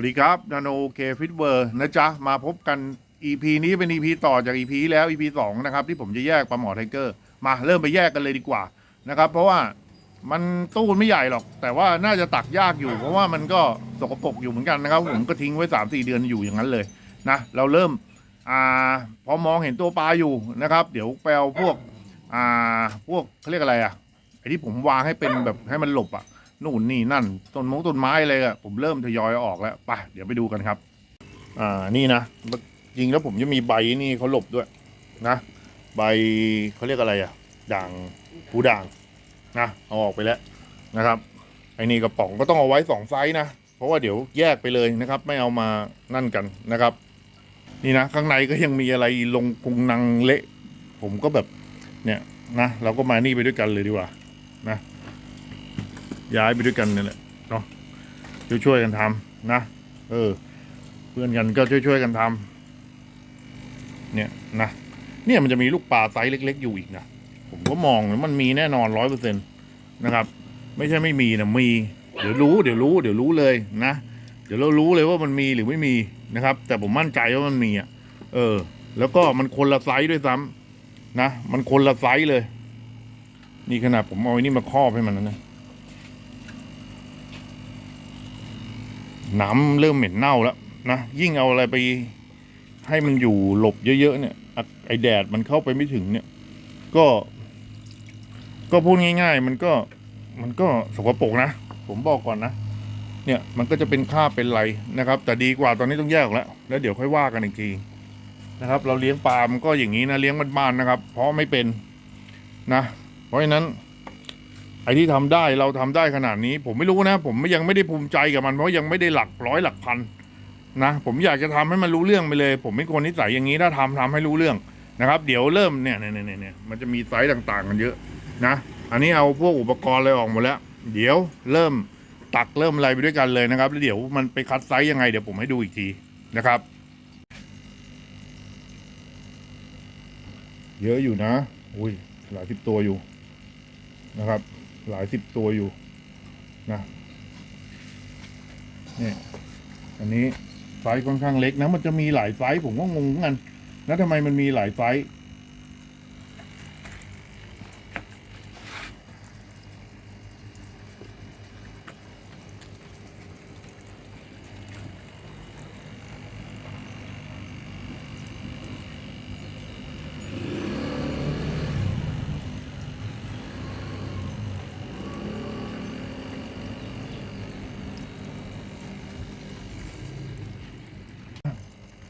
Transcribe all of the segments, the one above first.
วัสดีครับนาโนเคฟิตเวอร์นะจ๊ะ มาพบกัน EP นี้เป็น EP ต่อจาก EP ที่แล้ว EP สองนะครับ ที่ผมจะแยกปลาหมอไทเกอร์ มาเริ่มไปแยกกันเลยดีกว่านะครับ เพราะว่ามันตู้ไม่ใหญ่หรอก แต่ว่าน่าจะตักยากอยู่ เพราะว่ามันก็สกปรกอยู่เหมือนกันนะครับ ผมก็ทิ้งไว้สามสี่เดือนอยู่อย่างนั้นเลยนะเราเริ่มอ่าพอมองเห็นตัวปลาอยู่นะครับ เดี๋ยวไปเอาพวกอ่าพวกเขาเรียกอะไรอะไอที่ผมวางให้เป็นแบบให้มันหลบอะ นู่นนี่นั่นต้นมงต้นไม้อะไรอะผมเริ่มทยอยอออกแล้วไปเดี๋ยวไปดูกันครับ อ่านี่นะจริงแล้วผมจะมีใบนี่เขาหลบด้วย นะ ใบเขาเรียกอะไรอะด่างผูด่างนะเอาออกไปแล้วนะครับไอ้นี่กระป๋องก็ต้องเอาไว้สองไซส์นะเพราะว่าเดี๋ยวแยกไปเลยนะครับ ไม่เอามานั่นกันนะครับ นี่นะข้างในก็ยังมีอะไรลงพุงนังเละ ผมก็แบบเนี่ยนะเราก็มานี่ไปด้วยกันเลยดีกว่านะ ย้ายไปด้วยกันนี่แหละเนาะช่วยๆกันทำนะเออ เพื่อนกันก็ช่วยๆกันทำเนี่ยนะเนี่ยมันจะมีลูกปลาไซส์เล็ก ๆ อยู่อีกนะผมก็มองมันมีแน่นอนร้อยเปอร์เซ็นต์นะครับ ไม่ใช่ไม่มีนะมี เดี๋ยวรู้เดี๋ยวรู้ เดี๋ยวรู้เลยนะเดี๋ยวเรารู้เลยว่ามันมีหรือไม่มีนะครับ แต่ผมมั่นใจว่ามันมีอะเออ แล้วก็มันคนละไซส์ด้วยซ้ำนะ มันคนละไซส์เลย นี่ขนาดผมเอาไอ้นี่มาครอบให้มันนะ น้ำเริ่มเหม็นเน่าแล้วนะยิ่งเอาอะไรไปให้มันอยู่หลบเยอะๆเนี่ยไอแดดมันเข้าไปไม่ถึงเนี่ย ก็ ก็พูดง่าย ๆ มันก็มันก็สกปรกนะ ผมบอกก่อนนะเนี่ยมันก็จะเป็นค่าเป็นไรนะครับ แต่ดีกว่าตอนนี้ต้องแยกแล้ว แล้วเดี๋ยวค่อยว่ากันอีกทีนะครับ เราเลี้ยงปลามันก็อย่างนี้นะเลี้ยงบ้านๆนะครับ เพราะไม่เป็นนะ เพราะฉะนั้น อ้ที่ทำได้เราทำได้ขนาดนี้ ผมไม่รู้นะ ผมยังไม่ได้ภูมิใจกับมันเพราะยังไม่ได้หลักร้อยหลักพันนะผมอยากจะทำให้มันรู้เรื่องไปเลย ผมเป็นคนนิสัยอย่างนี้ถ้าทำทำให้รู้เรื่องนะครับ เดี๋ยวเริ่มเนี่ยเนี่ยเนี่ยเนี่ยมันจะมีไซส์ต่างๆ กันเยอะนะ อันนี้เอาพวกอุปกรณ์อะไรออกหมดแล้ว เดี๋ยวเริ่มตักเริ่มอะไรไปด้วยกันเลยนะครับแล้วเดี๋ยวมันไปคัดไซส์ยังไงเดี๋ยวผมให้ดูอีกทีนะครับ เยอะอยู่นะ อุ้ยหลายสิบตัวอยู่นะครับ หลายสิบตัวอยู่นะนี่อันนี้ไซส์ค่อนข้างเล็กนะมันจะมีหลายไซส์ผมก็งงเหมือนกันแล้วทำไมมันมีหลายไซส์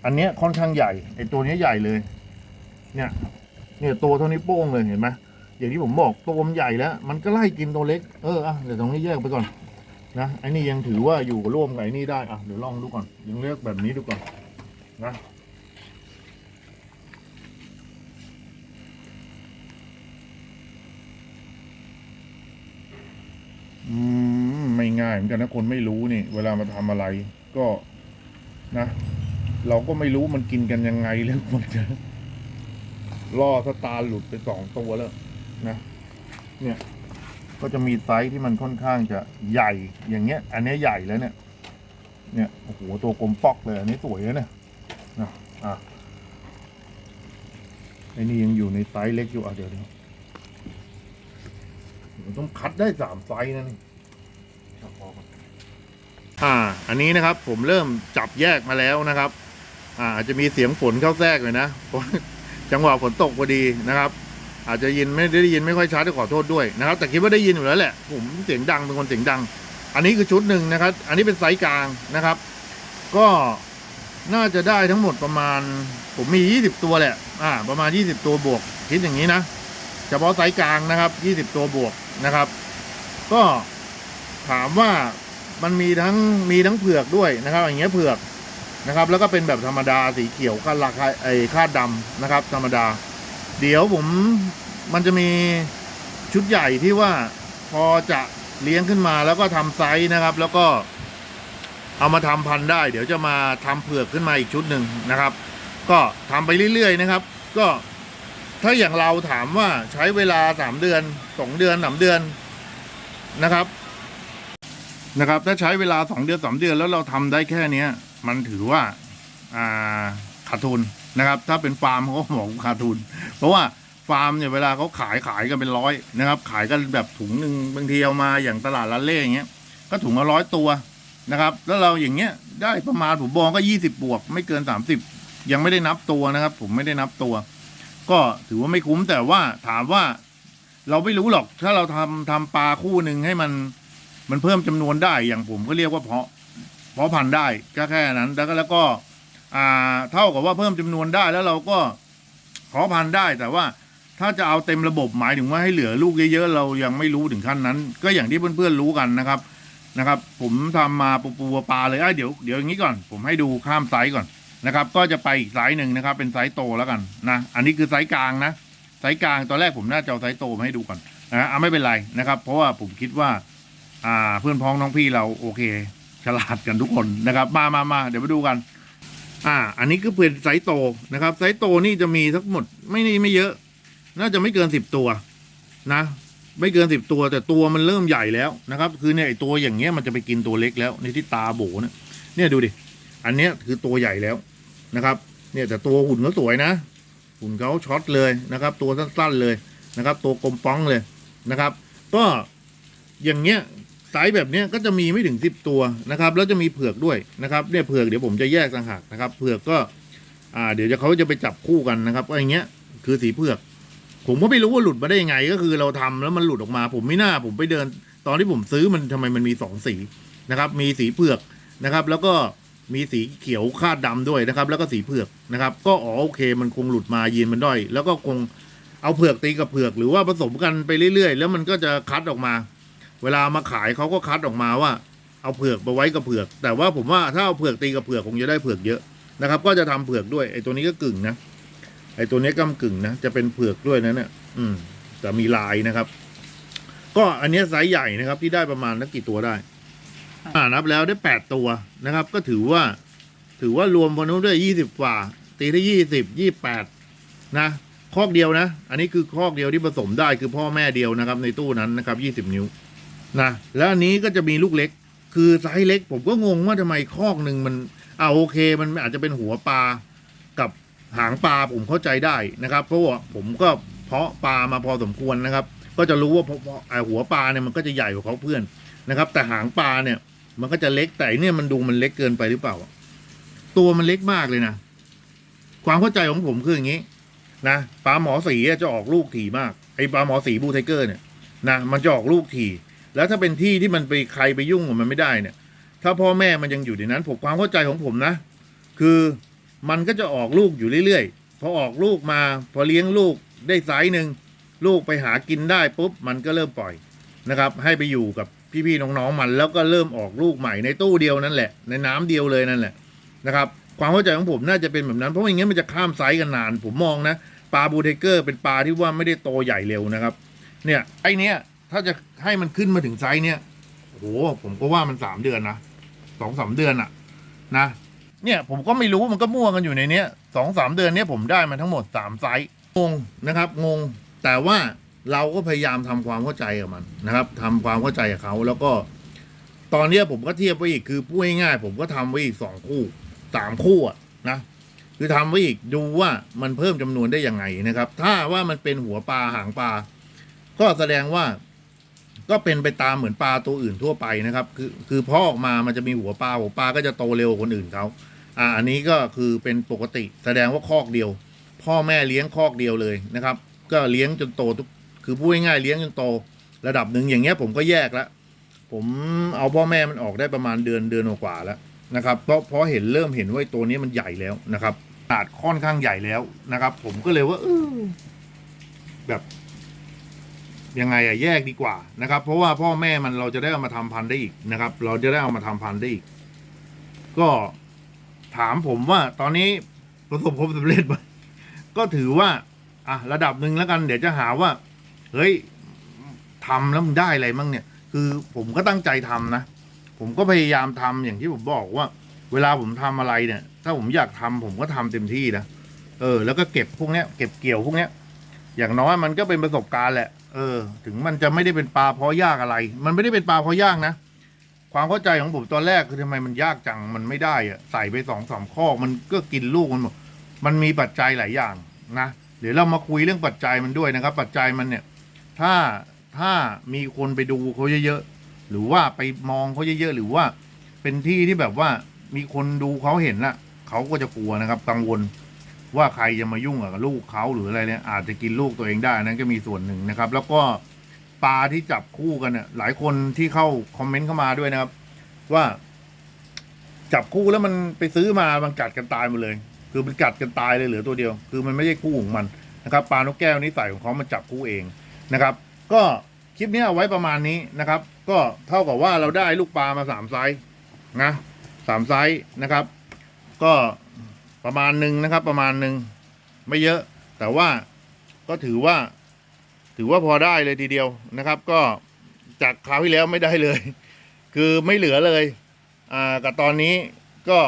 อันเนี้ยค่อนข้างใหญ่ไอตัวเนี้ยใหญ่เลย เนี่ยเนี่ยตัวเท่านี้โป้งเลยเห็นไหมอย่างที่ผมบอกตัวมันใหญ่แล้ว มันก็ไล่กินตัวเล็กเอออะเดี๋ยวตรงนี้แยกไปก่อนนะไอ้นี่ยังถือว่าอยู่ร่วมกับไอ้นี่ได้อะเดี๋ยวลองดูก่อนยังเลือกแบบนี้ดูก่อนนะอืมไม่ง่ายเหมือนกันนะคนไม่รู้นี่ เวลามาทำอะไรก็นะ เราก็ไม่รู้มันกินกันยังไงแล้วมันจะล่อสตาร์หลุดไปสองตัวแล้วนะ เนี่ย ก็จะมีไซส์ที่มันค่อนข้างจะใหญ่อย่างเงี้ย อันนี้ใหญ่แล้วเนี่ย เนี่ยโอ้โหตัวกลมปอกเลย อันนี้สวยนะเนี่ยนะอะไอ้นี่ยังอยู่ในไซส์เล็กอยู่อะเดี๋ยวเดี๋ยวผมต้องคัดได้สามไซส์นะนี่นอ่า อันนี้นะครับ ผมเริ่มจับแยกมาแล้วนะครับ อาจจะมีเสียงฝนเข้าแทรกเลยนะเพราะจังหวะฝนตกพอดีนะครับ อาจจะยินไม่ได้ยินไม่ค่อยชัดขอโทษด้วยนะครับ แต่คิดว่าได้ยินอยู่แล้วแหละ ผมเสียงดังเป็นคนเสียงดัง อันนี้คือชุดหนึ่งนะครับ อันนี้เป็นไซส์กลางนะครับ ก็น่าจะได้ทั้งหมดประมาณ ผมมียี่สิบตัวแหละ อ่า ประมาณยี่สิบตัวบวก คิดอย่างนี้นะเฉพาะไซส์กลางนะครับยี่สิบตัวบวกนะครับ ก็ถามว่ามันมีทั้งมีทั้งเผือกด้วยนะครับ อย่างเงี้ยเผือก นะครับ แล้วก็เป็นแบบธรรมดาสีเขียวคาดราคาไอ้คาดดำนะครับ ธรรมดา เดี๋ยวผมมันจะมีชุดใหญ่ที่ว่าพอจะเลี้ยงขึ้นมาแล้วก็ทำไซส์นะครับ แล้วก็เอามาทำพันธุ์ได้ เดี๋ยวจะมาทำเผือกขึ้นมาอีกชุดหนึ่งนะครับ ก็ทำไปเรื่อยๆนะครับ ก็ถ้าอย่างเราถามว่าใช้เวลาสามเดือนสองเดือนสามเดือนนะครับนะครับ ถ้าใช้เวลาสองเดือนสามเดือนแล้วเราทำได้แค่เนี้ย มันถือว่าอ่าขาดทุนนะครับ ถ้าเป็นฟาร์มเขาก็บอกขาดทุน เพราะว่าฟาร์มเนี่ยเวลาเขาขายขายกันเป็นร้อยนะครับ ขายกันแบบถุงหนึ่งบางทีเอามาอย่างตลาดละเล่อย่างเงี้ย ก็ถุงละร้อยตัวนะครับ แล้วเราอย่างเงี้ยได้ประมาณผมบอกก็ยี่สิบบวก ไม่เกินสามสิบยังไม่ได้นับตัวนะครับ ผมไม่ได้นับตัว ก็ถือว่าไม่คุ้มแต่ว่าถามว่าเราไม่รู้หรอกถ้าเราทำทำปลาคู่หนึ่งให้มันมันเพิ่มจำนวนได้อย่างผมก็เรียกว่าเพาะ เพาะพันธุ์ได้ก็แค่นั้นแล้วก็แล้วก็เท่ากับว่าเพิ่มจำนวนได้แล้วเราก็เพาะพันธุ์ได้แต่ว่าถ้าจะเอาเต็มระบบหมายถึงว่าให้เหลือลูกเยอะๆเรายังไม่รู้ถึงขั้นนั้น ก็อย่างที่เพื่อนๆรู้กันนะครับนะครับ ผมทำมาปูปูปลาเลยอะเดี๋ยวเดี๋ยวอย่างนี้ก่อน ผมให้ดูข้ามไซส์ก่อนนะครับ ก็จะไปอีกไซส์หนึ่งนะครับ เป็นไซส์โตแล้วกันนะอันนี้คือไซส์กลางนะไซส์กลางตอนแรกผมน่าจะเอาไซส์โตมาให้ดูก่อนนะอะไม่เป็นไรนะครับ เพราะว่าผมคิดว่า อ่าเพื่อนพ้องน้องพี่เราโอเค ฉลาดกันทุกคนนะครับ มามามาเดี๋ยวมาดูกัน อ่า อันนี้ก็เป็นไซส์โตนะครับ ไซโตนี่จะมีทั้งหมดไม่นี่ไม่เยอะ น่าจะไม่เกินสิบตัวนะ ไม่เกินสิบตัว แต่ตัวมันเริ่มใหญ่แล้วนะครับ คือเนี่ยไอตัวอย่างเงี้ยมันจะไปกินตัวเล็กแล้วในที่ตาโบเนี่ยเนี่ยดูดิ อันเนี้ยคือตัวใหญ่แล้วนะครับ เนี่ยแต่ตัวหุ่นเขาสวยนะหุ่นเขาช็อตเลยนะครับ ตัวสั้นๆเลยนะครับ ตัวกลมป้องเลยนะครับ ก็อย่างเงี้ย ส์แบบนี้ก็จะมีไม่ถึงสิบตัวนะครับ แล้วจะมีเผือกด้วยนะครับเนี่ยเผือกเดี๋ยวผมจะแยกต่างหากนะครับ เผือกก็อ่าเดี๋ยวจะเขาจะไปจับคู่กันนะครับก็อย่างเงี้ยคือสีเผือก ผมก็ไม่รู้ว่าหลุดมาได้ยังไง ก็คือเราทำแล้วมันหลุดออกมา ผมไม่น่าผมไปเดิน ตอนที่ผมซื้อมันทำไมมันมีสองสีนะครับ มีสีเผือกนะครับ แล้วก็มีสีเขียวคาดดำด้วยนะครับ แล้วก็สีเผือกนะครับ ก็อ๋อโอเค มันคงหลุดมายีนมันด้อย แล้วก็คงเอาเผือกตีกับเผือก หรือว่าผสมกันไปเรื่อยๆ แล้วมันก็จะคัดออกมา เวลามาขายเขาก็คัดออกมาว่า เอาเผือกมาไว้กับเผือก แต่ว่าผมว่าถ้าเอาเผือกตีกับเผือกคงจะได้เผือกเยอะนะครับ ก็จะทำเผือกด้วยไอ้ตัวนี้ก็กึ่งนะไอ้ตัวนี้ก้ากึ่งนะจะเป็นเผือกด้วยนะเนี่ยอืมแต่มีลายนะครับ ก็อันนี้ไซส์ใหญ่นะครับที่ได้ประมาณนักกี่ตัวได้ อ่านับแล้วได้แปดตัวนะครับ ก็ถือว่า ถือว่ารวมพอนุด้วยยี่สิบกว่า ตีได้ยี่สิบยี่แปดนะคอกเดียวนะ อันนี้คือคอกเดียวที่ผสมได้คือพ่อแม่เดียวนะครับ ในตู้นั้นนะครับยี่สิบนิ้ว นะแล้วอันนี้ก็จะมีลูกเล็ก คือไซส์เล็ก ผมก็งงว่าทำไมคอกหนึ่งมันอ่าโอเค มันอาจจะเป็นหัวปลากับหางปลาผมเข้าใจได้นะครับ เพราะว่าผมก็เพาะปลามาพอสมควรนะครับ ก็จะรู้ว่าเพาะเพาะหัวปลาเนี่ยมันก็จะใหญ่กว่าเขาเพื่อนนะครับ แต่หางปลาเนี่ย มันก็จะเล็กแต่เนี่ยมันดูมันเล็กเกินไปหรือเปล่า ตัวมันเล็กมากเลยนะความเข้าใจของผมคืออย่างนี้นะปลาหมอสีจะออกลูกถี่มากไอปลาหมอสีบูไทเกอร์เนี่ยนะมันจะออกลูกถี่ แล้วถ้าเป็นที่ที่มันไปใครไปยุ่งกับมันไม่ได้เนี่ย ถ้าพ่อแม่มันยังอยู่ในนั้นผมความเข้าใจของผมนะ คือมันก็จะออกลูกอยู่เรื่อยๆพอออกลูกมา พอเลี้ยงลูกได้ไซส์หนึ่งลูกไปหากินได้ปุ๊บมันก็เริ่มปล่อยนะครับ ให้ไปอยู่กับพี่ๆน้องๆมัน แล้วก็เริ่มออกลูกใหม่ในตู้เดียวนั่นแหละ ในน้ำเดียวเลยนั่นแหละนะครับ ความเข้าใจของผมน่าจะเป็นแบบนั้นเพราะไม่งั้นมันจะข้ามไซส์กันนาน ผมมองนะปลาบูเทเกอร์เป็นปลาที่ว่าไม่ได้โตใหญ่เร็วนะครับ เนี่ยไอเนี้ย ถ้าจะให้มันขึ้นมาถึงไซส์เนี่ยโหผมก็ว่ามันสามเดือนนะสองสามเดือนอะนะ เนี่ยผมก็ไม่รู้มันก็มั่วกันอยู่ในเนี้ยสองสามเดือนเนี้ยผมได้มาทั้งหมดสามไซส์งงนะครับงงแต่ว่าเราก็พยายามทำความเข้าใจกับมันนะครับทำความเข้าใจกับเขาแล้วก็ ตอนเนี้ยผมก็เทียบไว้อีกคือพูดง่ายๆผมก็ทำไว้อีกสองคู่สามคู่อะนะคือทำไว้อีกดูว่ามันเพิ่มจำนวนได้ยังไงนะครับ ถ้าว่ามันเป็นหัวปลาหางปลาก็แสดงว่า ก็เป็นไปตามเหมือนปลาตัวอื่นทั่วไปนะครับ คือคือพ่อออกมามันจะมีหัวปลาหัวปลาก็จะโตเร็วกว่าคนอื่นเขาอ่าอันนี้ก็คือเป็นปกติแสดงว่าคอกเดียว พ่อแม่เลี้ยงคอกเดียวเลยนะครับ ก็เลี้ยงจนโตทุกคือพูดง่ายๆเลี้ยงจนโต ระดับหนึ่งอย่างเงี้ยผมก็แยกแล้วผมเอาพ่อแม่มันออกได้ประมาณเดือนเดือนกว่าแล้วนะครับ เพราะเพราะเห็นเริ่มเห็นว่าตัวนี้มันใหญ่แล้วนะครับขนาดค่อนข้างใหญ่แล้วนะครับ ผมก็เลยว่าเออแบบ ยังไงอะแยกดีกว่านะครับ เพราะว่าพ่อแม่มันเราจะได้เอามาทำพันธุ์ได้อีกนะครับ เราจะได้เอามาทำพันธุ์ได้อีก ก็ถามผมว่าตอนนี้ประสบความสำเร็จไหมก็ถือว่าอะระดับหนึ่งแล้วกัน เดี๋ยวจะหาว่า เฮ้ยทำแล้วมึงได้อะไรมั่งเนี่ย คือผมก็ตั้งใจทำนะ ผมก็พยายามทำอย่างที่ผมบอกว่า เวลาผมทำอะไรเนี่ย ถ้าผมอยากทำผมก็ทำเต็มที่นะเออ แล้วก็เก็บพวกเนี้ยเก็บเกี่ยวพวกเนี้ยอย่างน้อยมันก็เป็นประสบการณ์แหละ เออ ถึงมันจะไม่ได้เป็นปลาเพราะยากอะไร มันไม่ได้เป็นปลาเพราะยากนะ ความเข้าใจของผมตอนแรกคือทำไมมันยากจัง มันไม่ได้อะใส่ไปสองสามข้อ มันก็กินลูกมันหมด มันมีปัจจัยหลายอย่างนะ เดี๋ยวเรามาคุยเรื่องปัจจัยมันด้วยนะครับ ปัจจัยมันเนี่ย ถ้าถ้ามีคนไปดูเขาเยอะๆ หรือว่าไปมองเขาเยอะๆ หรือว่า เป็นที่ที่แบบว่ามีคนดูเขาเห็นละเขาก็จะกลัวนะครับ กังวล ว่าใครจะมายุ่งกับลูกเขาหรืออะไรเนี่ยอาจจะกินลูกตัวเองได้นั่นก็มีส่วนหนึ่งนะครับ แล้วก็ปลาที่จับคู่กันเนี่ยหลายคนที่เข้าคอมเมนต์เข้ามาด้วยนะครับ ว่า จับคู่แล้วมันไปซื้อมามันกัดกันตายหมดเลย คือมันกัดกันตายเลยเหลือตัวเดียว คือมันไม่ใช่คู่ของมันนะครับปลานกแก้วนิสัยของเขามันจับคู่เองนะครับ ก็คลิปนี้เอาไว้ประมาณนี้นะครับ ก็เท่ากับว่าเราได้ลูกปลามาสามไซส์นะสามไซส์นะครับ ก็ ประมาณหนึ่งนะครับ ประมาณหนึ่งไม่เยอะ แต่ว่าก็ถือว่า ถือว่าพอได้เลยทีเดียวนะครับ ก็จากคราวที่แล้วไม่ได้เลย คือไม่เหลือเลยอ่ากับตอนนี้ก็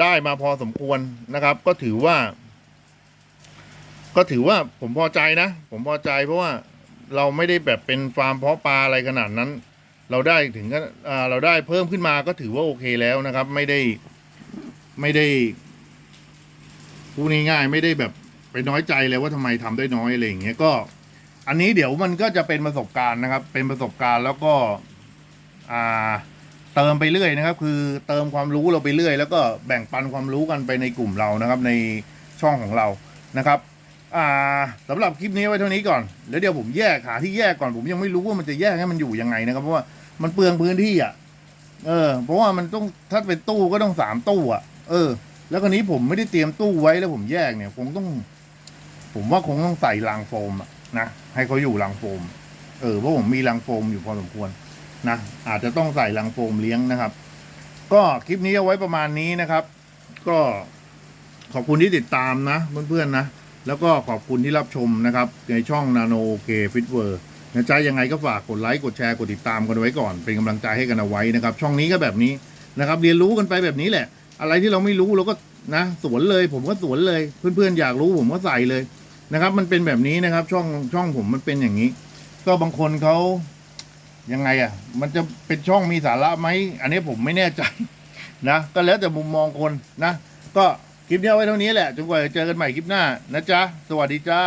ได้มาพอสมควรนะครับ ก็ถือว่า ก็ถือว่าผมพอใจนะ ผมพอใจเพราะว่าเราไม่ได้แบบเป็นฟาร์มเพาะปลาอะไรขนาดนั้น เราได้ถึงก็เราได้เพิ่มขึ้นมาก็ถือว่าโอเคแล้วนะครับ ไม่ได้ไม่ได้ พูดง่ายๆไม่ได้แบบไปน้อยใจเลยว่าทำไมทำได้น้อยอะไรอย่างเงี้ยก็ อันนี้เดี๋ยวมันก็จะเป็นประสบการณ์นะครับ เป็นประสบการณ์แล้วก็อ่าเติมไปเรื่อยนะครับ คือเติมความรู้เราไปเรื่อย แล้วก็แบ่งปันความรู้กันไปในกลุ่มเรานะครับ ในช่องของเรานะครับอ่าสำหรับคลิปนี้ไว้เท่านี้ก่อนแล้วเดี๋ยวผมแยกหาที่แยกก่อนผมยังไม่รู้ว่ามันจะแยกให้มันอยู่ยังไงนะครับ เพราะว่ามันเปลืองพื้นที่อะ เออ เพราะว่ามันต้องถ้าเป็นตู้ก็ต้องสามตู้อะ เออ แล้วคนนี้ผมไม่ได้เตรียมตู้ไว้แล้วผมแยกเนี่ยคงต้อง ผมว่าคงต้องใส่รางโฟมอะนะให้เขาอยู่รางโฟม เออเพราะผมมีรางโฟมอยู่พอสมควรนะอาจจะต้องใส่ลังโฟมเลี้ยงนะครับ ก็คลิปนี้เอาไว้ประมาณนี้นะครับ ก็ขอบคุณที่ติดตามนะเพื่อนๆนะแล้วก็ขอบคุณที่รับชมนะครับ ในช่องนาโนเคฟิตเวอร์นะจ๊ะยังไงก็ฝากกดไลค์กดแชร์กดติดตามกันไว้ก่อน เป็นกำลังใจให้กันเอาไว้นะครับ ช่องนี้ก็แบบนี้นะครับ เรียนรู้กันไปแบบนี้แหละ อะไรที่เราไม่รู้เราก็นะสวนเลย ผมก็สวนเลย เพื่อนๆอยากรู้ผมก็ใส่เลยนะครับ มันเป็นแบบนี้นะครับ ช่องช่องผมมันเป็นอย่างนี้ ก็บางคนเขายังไงอะ มันจะเป็นช่องมีสาระไหมอันนี้ผมไม่แน่ใจนะก็แล้วแต่มุมมองคนนะ ก็คลิปนี้เอาไว้เท่านี้แหละจนกว่าจะเจอกันใหม่คลิปหน้านะจ๊ะสวัสดีจ้า